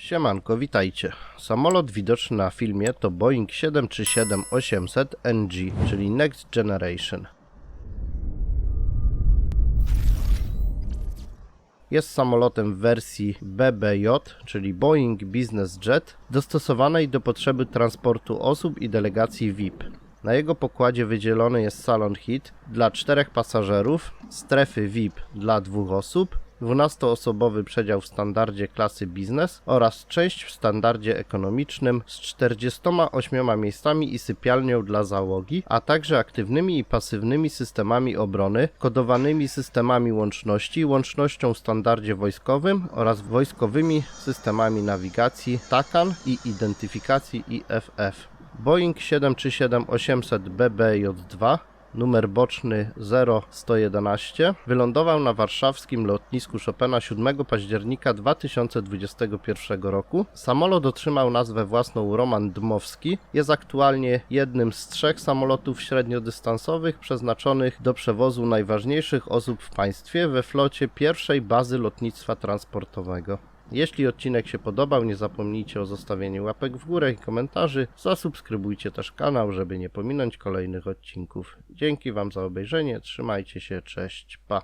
Siemanko, witajcie. Samolot widoczny na filmie to Boeing 737-800 NG, czyli Next Generation. Jest samolotem w wersji BBJ, czyli Boeing Business Jet, dostosowanej do potrzeby transportu osób i delegacji VIP. Na jego pokładzie wydzielony jest salon HIT dla czterech pasażerów, strefy VIP dla dwóch osób, 12-osobowy przedział w standardzie klasy biznes oraz część w standardzie ekonomicznym z 48 miejscami i sypialnią dla załogi, a także aktywnymi i pasywnymi systemami obrony, kodowanymi systemami łączności, łącznością w standardzie wojskowym oraz wojskowymi systemami nawigacji TACAN i identyfikacji IFF. Boeing 737-800 BBJ2 numer boczny 0111 wylądował na warszawskim lotnisku Chopina 7 października 2021 roku. Samolot otrzymał nazwę własną Roman Dmowski. Jest aktualnie jednym z trzech samolotów średniodystansowych przeznaczonych do przewozu najważniejszych osób w państwie we flocie pierwszej bazy lotnictwa transportowego. Jeśli odcinek się podobał, nie zapomnijcie o zostawieniu łapek w górę i komentarzy. Zasubskrybujcie też kanał, żeby nie pominąć kolejnych odcinków. Dzięki Wam za obejrzenie, trzymajcie się, cześć, pa.